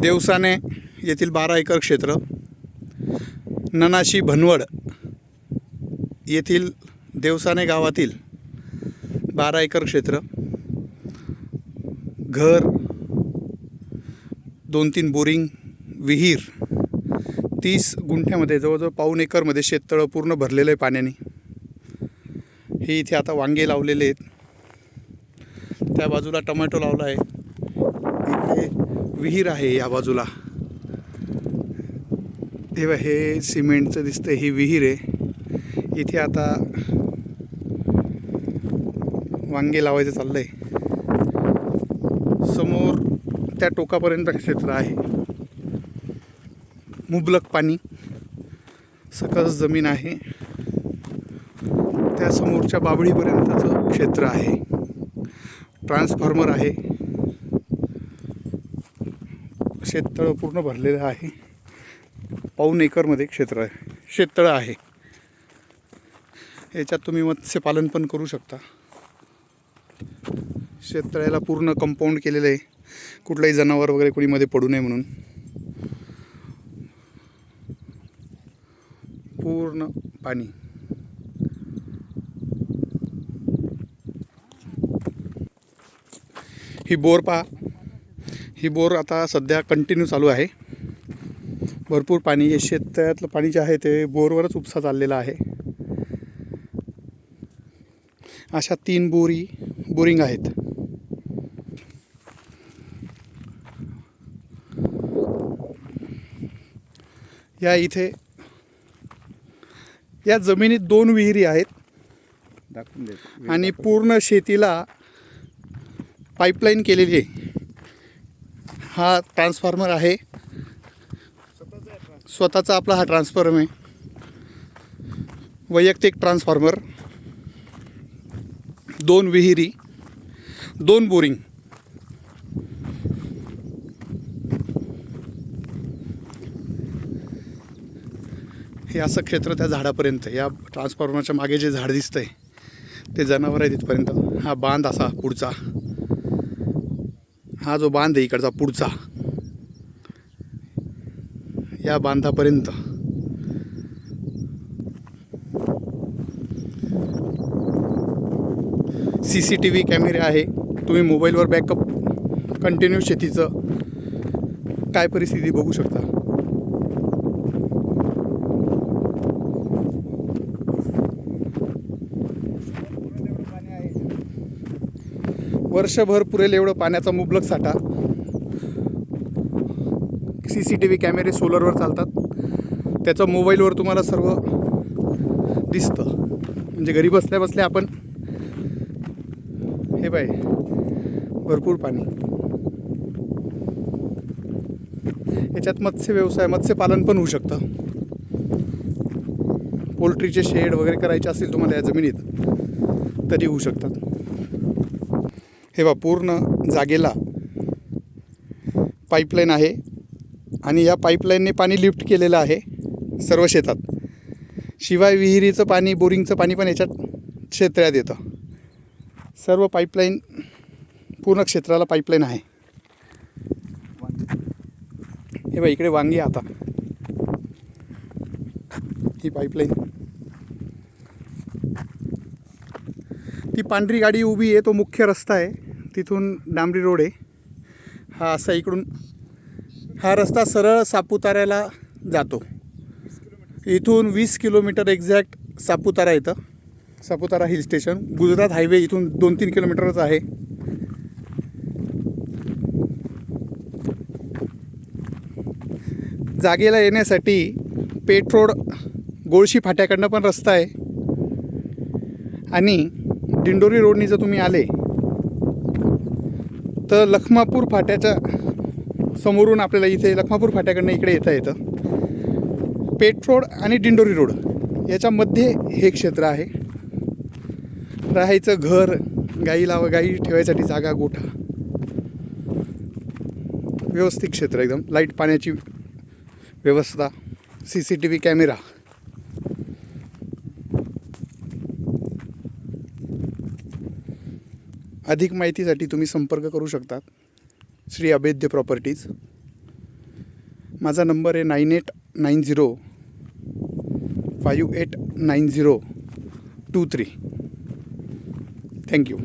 देवसाने येथील बारा एकर क्षेत्र ननाशी भनवड येथील देवसाने गावातील बारा एकर क्षेत्र घर दोन तीन बोरिंग विहीर तीस गुंठ्यामध्ये जवळजवळ पाऊन एकरमध्ये शेततळं पूर्ण भरलेलं आहे पाण्याने. हे इथे आता वांगे लावलेले आहेत. त्या बाजूला टोमॅटो लावला आहे. इथे विहीर आहे या बाजूला. तेव्हा हे सिमेंटचं दिसतंय ही विहीर आहे. इथे आता वांगे लावायचं चाललंय. समोर त्या टोकापर्यंत क्षेत्र आहे. मुबलक पाणी सकस जमीन आहे. त्या समोरच्या बाबळीपर्यंतचं क्षेत्र आहे. ट्रान्सफॉर्मर आहे. शेततळं पूर्ण भरलेलं आहे. पाऊन एकरमध्ये क्षेत्र आहे. शेततळं आहे. याच्यात तुम्ही मत्स्यपालन पण करू शकता. शेततळ्याला पूर्ण कंपाऊंड केलेलं आहे. कुठलंही जनावर वगैरे कोणी मध्ये पडू नये म्हणून. पूर्ण पाणी. ही बोर पहा. ही बोर आता सध्या कंटिन्यू चालू आहे. भरपूर पाणी हे शेततळ्यातलं पाणी जे आहे ते बोरवरच उपसा चाललेला आहे. अशा तीन बोरी बोरिंग आहेत. या इथे या जमिनीत दोन विहिरी आहेत. आणि पूर्ण शेतीला पाईपलाईन केलेली आहे. हा ट्रान्सफॉर्मर आहे. स्वतःचा आपला हा ट्रान्सफॉर्म आहे. वैयक्तिक ट्रान्सफॉर्मर दोन विहिरी दोन बोरिंग. हे असं क्षेत्र त्या झाडापर्यंत या ट्रान्सफॉर्मरच्या मागे जे झाड दिसतंय ते जनावर आहे तिथपर्यंत हा बांध असा पुढचा. हा जो बांध आहे इकडचा पुढचा या बांधापर्यंत. सी सी टी व्ही कॅमेरे आहे. तुम्ही मोबाईलवर बॅकअप कंटिन्यू शेतीचं. काय परिस्थिती बघू शकता. वर्षभर पुरेल एवढं पाण्याचा मुबलक साठा. सी सी टी व्ही कॅमेरे सोलरवर चालतात. त्याचं मोबाईलवर तुम्हाला सर्व दिसतं. म्हणजे घरी बसल्या बसल्या आपण हे बाय भरपूर पाणी. याच्यात मत्स्य व्यवसाय मत्स्यपालन पण होऊ शकतं. पोल्ट्रीचे शेड वगैरे करायचे असतील तुम्हाला या जमिनीत तरी होऊ शकतात. हे बा पूर्ण जागेला पाईपलाईन आहे. आणि या पाईपलाईनने पाणी लिफ्ट केलेलं आहे सर्व शेतात. शिवाय विहिरीचं पाणी बोरिंगचं पाणी पण याच्यात क्षेत्रात येतं. सर्व पाईपलाईन पूर्ण क्षेत्राला पाईपलाईन आहे. हे बा इकडे वांगी आता. ही पाईपलाईन ती पांढरी गाडी उभी आहे तो मुख्य रस्ता आहे. तिथून डांबरी रोड आहे. हा असा इकडून हा रस्ता सरळ सापुताऱ्याला जातो. इथून वीस किलोमीटर एक्झॅक्ट सापुतारा येतं. Saputara hill station Gujarat highway इथून दोन तीन किलोमीटरच आहे. जागेला येण्यासाठी पेट्रोड गोळशी फाट्याकडनं पण रस्ता आहे. आणि दिंडोरी रोडनी जर तुम्ही आले तर लखमापूर फाट्याच्या समोरून आपल्याला इथे लखमापूर फाट्याकडनं इकडे येता येतं. पेठ रोड आणि दिंडोरी रोड याच्यामध्ये हे क्षेत्र आहे. राहायचं घर गाईला गाई ठेवायसाठी जागा गोठा. व्यवस्थित क्षेत्र एकदम. लाइट पाण्याची व्यवस्था C C T V camera. अधिक माहितीसाठी तुम्ही संपर्क करू शकता श्री अभेद्य प्रॉपर्टीज. माझा नंबर आहे nine eight nine zero five eight nine zero two three. Thank you